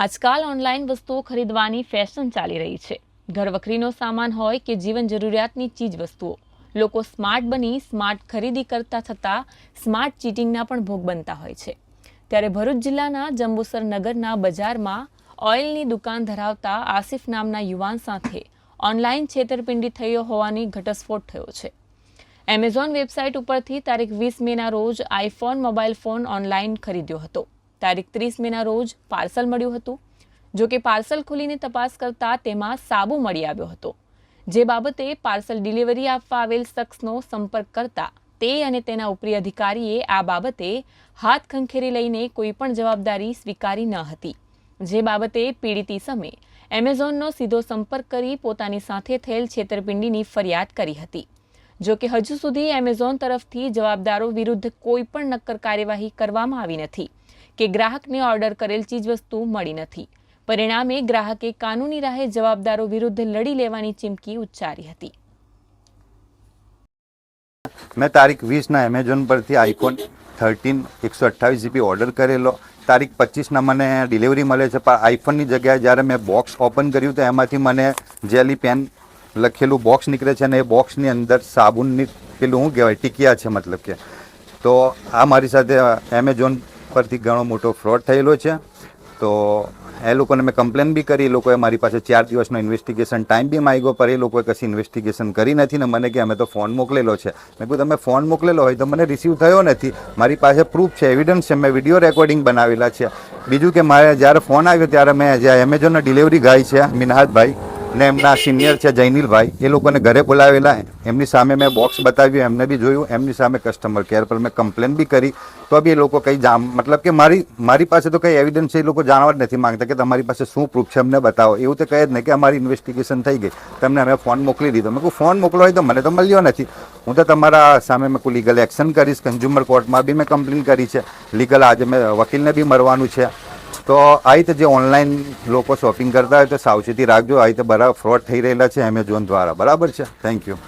આજકાલ ઓનલાઈન વસ્તુઓ ખરીદવાની ફેશન ચાલી રહી છે. ઘરવખરીનો સામાન હોય કે જીવન જરૂરિયાતની ચીજ વસ્તુઓ. લોકો સ્માર્ટ બની સ્માર્ટ ખરીદી કરતા થતાં સ્માર્ટ ચીટિંગના પણ ભોગ બનતા હોય છે. ત્યારે ભરૂચ જિલ્લાના જંબુસર નગરના બજારમાં ઓઇલની દુકાન ધરાવતા આસિફ નામના યુવાન સાથે ઓનલાઈન છેતરપિંડી થયો હોવાની ઘટસ્ફોટ થયો છે. એમેઝોન વેબસાઇટ ઉપરથી તારીખ વીસ મેના રોજ આઈફોન, મોબાઈલ ફોન ઓનલાઈન ખરીદ્યો હતો. તારીખ ત્રીસ મેના રોજ પાર્સલ મળ્યું હતું. જો કે પાર્સલ ખોલીને તપાસ કરતા તેમાં સાબુ મળી આવ્યો હતો. જે બાબતે પાર્સલ ડિલિવરી આપવા આવેલ શખ્સનો સંપર્ક કરતા તે અને તેના ઉપરી અધિકારીએ આ બાબતે હાથ ખંખેરી લઈને કોઈ પણ જવાબદારી સ્વીકારી ન હતી. જે બાબતે પીડિતી ઇસમે એમેઝોનનો સીધો સંપર્ક કરી પોતાની સાથે થયેલ છેતરપિંડીની ફરિયાદ કરી હતી. જો કે હજુ સુધી એમેઝોન તરફથી જવાબદારો વિરુદ્ધ કોઈ પણ નક્કર કાર્યવાહી કરવામાં આવી નથી. કે ગ્રાહકને ઓર્ડર કરેલ ચીજવસ્તુ મળી નથી. પરિણામે ગ્રાહકે કાનૂની રાહે જવાબદારો વિરુદ્ધ લડી લેવાની ચીમકી ઉચ્ચારી હતી. મેં તારીખ વીસના એમેઝોન પરથી આઈફોન થર્ટીન એકસો અઠ્ઠાવીસ જીબી ઓર્ડર કરેલો. તારીખ પચીસના મને ડિલિવરી મળે છે, પણ આઈફોનની જગ્યાએ જ્યારે મેં બોક્સ ઓપન કર્યું તો એમાંથી મને જેલી પેન લખેલું બોક્સ નીકળે છે અને એ બોક્સની અંદર સાબુનની પેલું શું કહેવાય, ટીકિયા છે મતલબ કે. તો આ મારી સાથે એમેઝોન પરથી ઘણો મોટો ફ્રોડ થયેલો છે. તો એ લોકોને મેં કમ્પ્લેન બી કરી. એ લોકોએ મારી પાસે ચાર દિવસનો ઇન્વેસ્ટિગેશન ટાઈમ બી માગ્યો પર એ લોકોએ કશી ઇન્વેસ્ટિગેશન કરી નથી ને મને કે અમે તો ફોન મોકલેલો છે. મેં કહ્યું તમે ફોન મોકલેલો હોય તો મને રિસીવ થયો નથી. મારી પાસે પ્રૂફ છે એવિડન્સ છે. મેં વીડિયો રેકોર્ડિંગ બનાવેલા છે. બીજું કે મારે જ્યારે ફોન આવ્યો ત્યારે મેં જે એમેઝોનના ડિલિવરી ગાય છે, મિનહાજભાઈ ને એમના સિનિયર છે જૈનિલભાઈ એ લોકોને ઘરે બોલાવેલા. એમની સામે મેં બોક્સ બતાવ્યું, એમને બી જોયું, એમની સામે કસ્ટમર કેર પર મેં કમ્પ્લેન બી કરી. તો બી એ લોકો કંઈ જામ, મતલબ કે મારી મારી પાસે તો કંઈ એવિડન્સ એ લોકો જાણવા જ નથી માંગતા કે તમારી પાસે શું પ્રૂફ છે, અમને બતાવો. એવું તો કહે જ નહીં કે અમારી ઇન્વેસ્ટિગેશન થઈ ગઈ. તમને અમે ફોન મોકલી દીધો. મેં કહું ફોન મોકલો હોય તો મને તો મળ્યો નથી. હું તો તમારા સામે મેં કોઈ લીગલ એક્શન કરીશ. કન્ઝ્યુમર કોર્ટમાં બી મેં કમ્પ્લેન કરી છે. લીગલ આજે મેં વકીલને બી મળવાનું છે. તો આ રીતે જે ઓનલાઈન લોકો શોપિંગ કરતા હોય તો સાવચેતી રાખજો. આ રીતે બરાબર ફ્રોડ થઈ રહેલા છે એમેઝોન દ્વારા. બરાબર છે? Thank you